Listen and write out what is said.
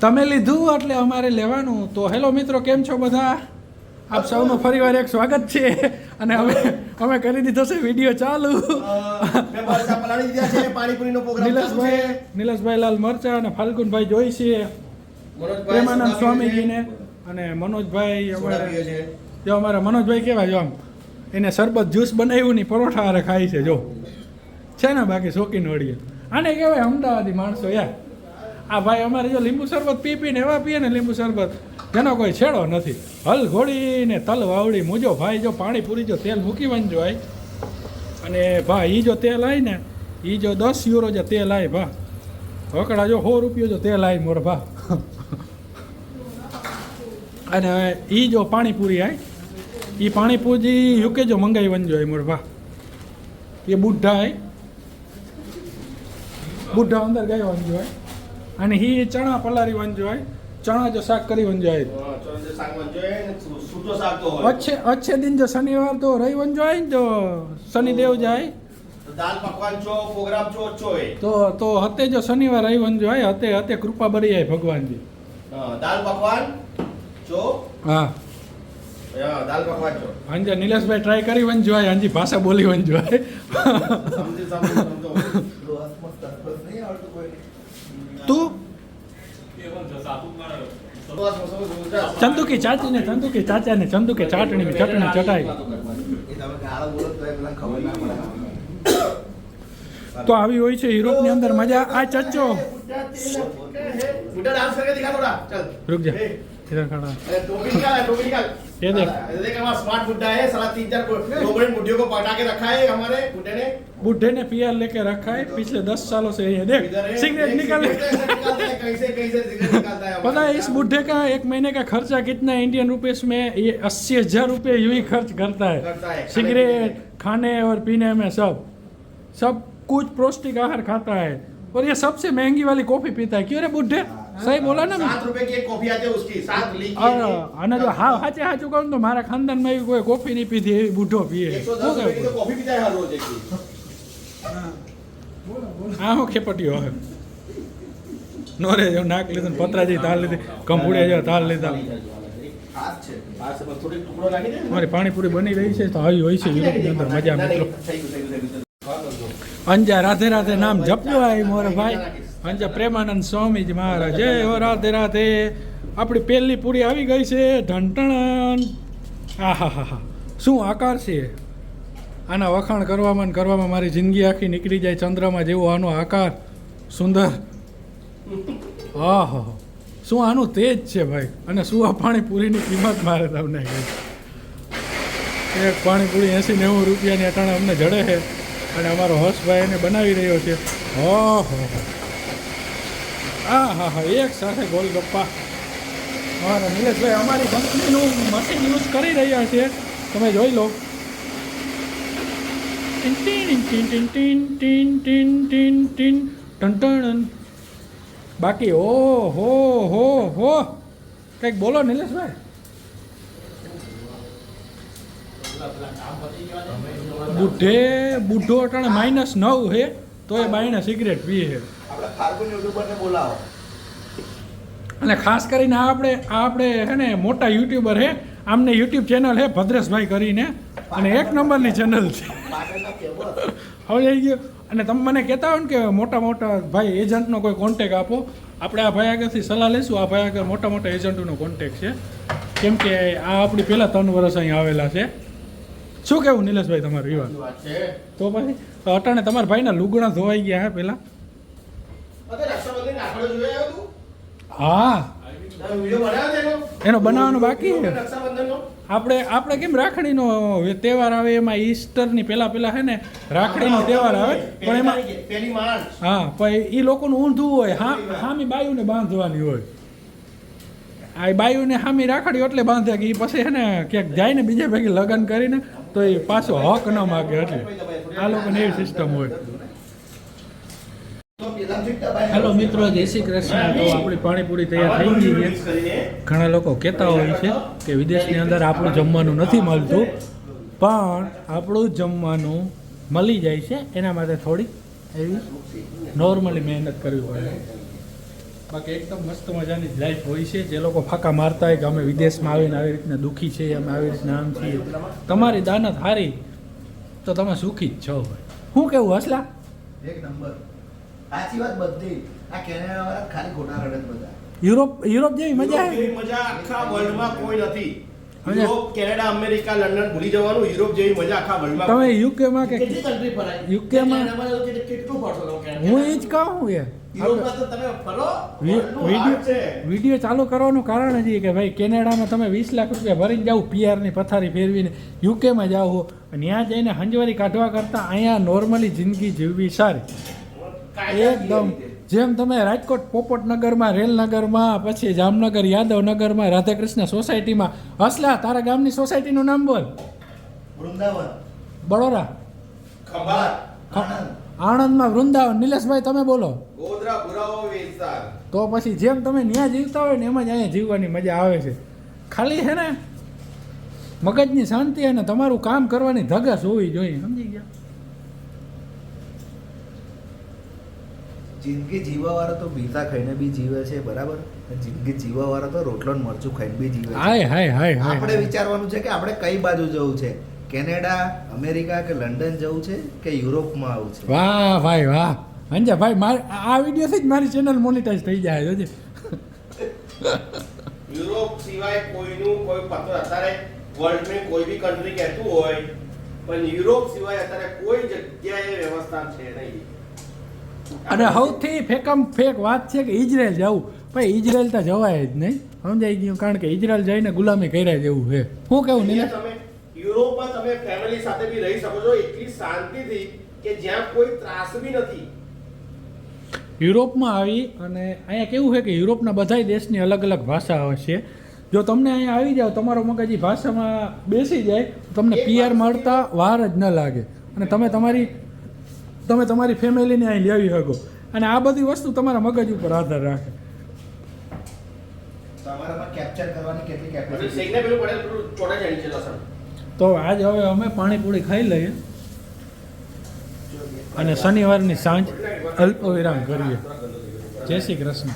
તમે લીધું એટલે અમારે લેવાનું. તો હેલો મિત્રો કેમ છો બધા? આપ સૌનું ફરીવાર એક સ્વાગત છે. અને અમે અમે કરી દીધો છે વીડિયો ચાલુ. નીલસભાઈ નિલેશભાઈ લાલ મરચા અને ફાલ્ગુનભાઈ જોઈ છે. પ્રેમાનંદ સ્વામીજીને અને મનોજભાઈ અમારે જો અમારા મનોજભાઈ કેવા જો આમ. એને શરબત જ્યુસ બનાવ્યું ની પરોઠા હારે ખાય છે જો. છે ને બાકી શોખીન વળીએ આને કહેવાય અમદાવાદી માણસો યાર. આ ભાઈ અમારે જો લીંબુ શરબત પી પીને એવા પીએ ને લીંબુ શરબત, જેનો કોઈ છેડો નથી. હલ ઘોડીને તલ વાવડી મૂજો ભાઈ, જો પાણી પૂરી જો તેલ મૂકી વંજો આય. અને ભાઈ એ જો તેલ આવી ને એ જો દસ યુરો જો તેલ આવે ભા. વકડા જો સો રૂપિયો જો તેલ આવી મોર ભા. અને એ જો પાણીપુરી આવી એ પાણીપુરી યુકે જો મંગાવી વંજો આય મોર ભા. એ બુઢા આય. બુઢા અંદર ગયો વંજો આય. અને હી ચણા પલારી વંજો આય ચણા જો શાક કરી વંજો આય હા, ચણાનું શાક બનજો એ ને સુ- સૂકો શાક તો હોય. અચ્છે અચ્છે દિન જો શનિવાર તો રહી વંજો આય ને જો શનિદેવ જાય. તો દાલ પકવાન છો પ્રોગ્રામ છો છો એ? તો તો હતે જો શનિવાર રવિ વંજો હોય હતે હતે કૃપા બરી આય ભગવાનજી દાલ પકવાન છો? હા. દાલ પકવાન છો. હાંજે નિલેશભાઈ ટ્રાય કરી વંજો હોય હાંજી ભાષા બોલી વંજો હોય સમજી ચંદુ કે ચાચી ને ચંદુ કે ચાચા ને ચંદુ કે ચાટણી ચટણી ચટાઈ. તો આવી હોય છે યુરોપની અંદર મજા. આ ચચ્ચો. રૂક જા. ટોપી ये देख। ये देख हमारा स्मार्ट बुड्ढा है साला तीन चार दो बड़े बुड्ढियों को पटा के रखा है हमारे बुड्ढे ने। बूढ़े ने पिया लेके रखा है पिछले दस सालों से ये देख। सिगरेट निकाले सिगरेट ऐसे निकालता है, कहीं से कहीं से सिगरेट निकालता है पता है इस बूढ़े का एक महीने का खर्चा कितना इंडियन रुपीस में ये अस्सी हज़ार रुपये यूँ ही खर्च करता है। है, सिगरेट खाने और पीने में सब। सब कुछ पौष्टिक आहार खाता है। और ये सबसे महँगी वाली कॉफ़ी पीता है। क्यों रे बूढ़े सही बोला ना सात रुपए की एक कॉफी आती है उसकी सात लीक और अने जो हाँ हाचे हाचू कहूँ तो हमारा खानदान में भी कोई कॉफी नहीं पीती है बूढ़ो पिए है तो कॉफी पीता है हर रोज एक हाँ हो खेपटियो है નોરે જો નાક લીધું પતરાજી તાલ લીધી કંભુડે જો તાલ લીધા મારી પાણીપુરી બની રહી છે તો આવી હોય છે યુરોપની અંદર મજા મિત્રો અંજા રાધે રાધે નામ જપ્યો આ મોર ભાઈ અંજા પ્રેમાનંદ સ્વામીજી મહારાજ. જય હો રાધે રાધે. આપણી પહેલી પૂરી આવી ગઈ છે. ઢંટણ આહા હા હા શું આકાર છે? આના વખાણ કરવામાં કરવામાં મારી જિંદગી આખી નીકળી જાય ચંદ્રમાં જેવો આનો આકાર. સુંદર. હા હા શું આનું તેજ છે ભાઈ? અને શું આ પાણીપુરીની કિંમત મારે તમને એક પાણીપુરી એંસી નેવું રૂપિયાની અટાણે અમને જડે છે. અને અમારો હર્ષભાઈ એને બનાવી રહ્યો છે. ઓહો હા હા હા હા એક સાથે ગોલગપ્પા હા નિલેશભાઈ અમારી કંપનીનું મશીન યુઝ કરી રહ્યા છે તમે જોઈ લો બાકી ઓ હો હો હો કંઈક બોલો નિલેશભાઈ બુઢે બુઢો અટાણે માઇનસ નવ છે તો એ બાઈને સિગરેટ પીએ છે આપણે ફાર્ગુન યુટ્યુબરને બોલાવો. અને ખાસ કરીને આ આપણે આ આપણે હે ને મોટા યુટ્યુબર હે આમને યુટ્યુબ ચેનલ હે ભદ્રેશભાઈ કરીને. અને એક નંબરની ચેનલ છે. હવે આવી ગયો. અને તમે મને કહેતા હોય ને કે મોટા મોટા ભાઈ એજન્ટનો કોઈ કોન્ટેક આપો. આપણે આ ભાઈ આગળથી સલાહ લઈશું. આ ભાઈ આગળ મોટા મોટા એજન્ટોનો કોન્ટેક છે. કેમ કે આ આપણી પહેલાં ત્રણ વર્ષ અહીં આવેલા છે. શું કહેવું નિલેશભાઈ તમારું વિવાદ વાત? તો પછી અટાણે તમારા ભાઈના લુગડા ધોવાઈ ગયા હે પહેલાં અરે રક્ષાબંધન રાખડો જોયો આવ્યો તું? હા. એનો? બનાવવાનો બાકી છે. આપણે આપણે કેમ રાખડીનો તહેવાર આવે એમાં ઈસ્ટરની પહેલા પહેલા છે ને રાખડીનો તહેવાર આવે પણ એમાં. હા પણ એ લોકોનું ઊંધું હોય હા હામી બાયુને બાંધવાની હોય. આ બાયુને હામી રાખડી એટલે બાંધે કે એ પછી છે ને ક્યાંક જાય ને બીજા ભેગી લગ્ન કરીને તો એ પાછો હક ન માગે એટલે. આ લોકોને એવી સિસ્ટમ હોય તો પહેલાથી જ દબાઈ હેલો મિત્રો જય શ્રી કૃષ્ણ. તો આપણી પાણીપુરી તૈયાર થઈ ગઈ છે. ઘણા લોકો કહેતા હોય છે કે વિદેશની અંદર આપણું જમવાનું નથી મળતું પણ આપણું જમવાનું મળી જાય છે. એના માટે થોડી એવી નોર્મલી મહેનત કરવી પડે. બાકી એકદમ મસ્ત મજાની જ લાઈફ હોય છે. જે લોકો ફાંકા મારતા હોય કે અમે વિદેશમાં આવીને આવી રીતના દુઃખી છીએ અમે આવી રીતના આમ છીએ. તમારી દાનત હારી તો તમે સુખી જ છો. ભાઈ શું કેવું હસલા? એક નંબર. સાચી વાત બધી. આ કેનેડા વાળા ખાલી ખોટા રડે બધા. યુરોપ યુરોપ જેવી મજા આવે? મજા આખા વર્લ્ડમાં કોઈ નથી. યુરોપ કેનેડા અમેરિકા લંડન ભૂલી જવાનું. યુરોપ જેવી મજા આખા વર્લ્ડમાં તમે યુકેમાં કે કેટલી કન્ટ્રી ફરાય? યુકે માં- કેટલું- ફરશો તમે હું એ જ કહું યાર. વીડિયો ચાલુ કરવાનું કારણ જ કે ભાઈ કેનેડામાં તમે વીસ લાખ રૂપિયા ભરીને જાઓ પીઆરની પથારી ફેરવીને યુકેમાં જાઓ. અને ત્યાં જઈને હંજવારી કાઢવા કરતાં અહીંયા નોર્મલી જિંદગી જીવવી સારી. એકદમ. જેમ તમે રાજકોટ પોપટનગરમાં રેલનગરમાં પછી જામનગર યાદવનગરમાં રાધાકૃષ્ણ સોસાયટીમાં હસલા તારા ગામની સોસાયટીનું નામ બોલ. વૃંદાવન. બળોરા ખંભાત. આણંદમાં વૃંદાવન. નિલેશભાઈ તમે બોલો. ગોધરા ભુરાવો વિસ્તાર. તો પછી જેમ તમે ત્યાં જીવતા હોય ને એમ જ અહીંયા જીવવાની મજા આવે છે. ખાલી છે ને મગજની શાંતિ અને તમારું કામ કરવાની ધગસ હોવી જોઈએ. સમજી ગયા? જિંદગી જીવવા વાળો તો પીઝા ખાઈને બી જીવે છે બરાબર? જિંદગી જીવવા વાળો તો રોટલો ને મરચું ખાઈને બી જીવે હાય હાય હાય હાય આપણે વિચારવાનું છે કે આપણે કઈ બાજુ જવું છે? કેનેડા અમેરિકા કે લંડન જવું છે કે યુરોપમાં આવવું છે? વાહ ભાઈ વાહ. અંજા ભાઈ મારે આ વિડીયોથી જ મારી ચેનલ મોનિટાઈઝ થઈ જાય જોજે. યુરોપ સિવાય કોઈનું કોઈ પત્ર અત્યારે વર્લ્ડની કોઈ બી કન્ટ્રી કહેતું હોય પણ યુરોપ સિવાય અત્યારે કોઈ જગ્યાએ વ્યવસ્થા છે નહીં. અને સૌથી ફેકમ ફેક વાત છે કે ઇઝરાયલ જવું ભાઈ ઇઝરાયલ તો જવાય જ નહીં. સમજાઈ ગયું? કારણ કે ઇઝરાયલ જઈને ગુલામી કર્યા જેવું છે. શું કેવું નહીં યુરોપમાં તમે ફેમિલી સાથે બી રહી શકો છો. એટલી શાંતિથી કે જ્યાં કોઈ ત્રાસ બી નથી. યુરોપમાં આવી અને અહીંયા કેવું છે કે યુરોપના બધા દેશની અલગ અલગ ભાષા હશે જો તમને અહીંયા આવી જાવ તમારો મગજ ભાષામાં બેસી જાય તમને પીઆર મળતા વાર જ ન લાગે. અને તમે તમારી તમે તમારી ફેમિલીને અહીં લેવી શકો. અને આ બધી વસ્તુ તમારા મગજ ઉપર આધાર રાખે. તો આજ હવે અમે પાણીપુરી ખાઈ લઈએ. અને શનિવારની સાંજ અલ્પ વિરામ કરીએ. જય શ્રી કૃષ્ણ.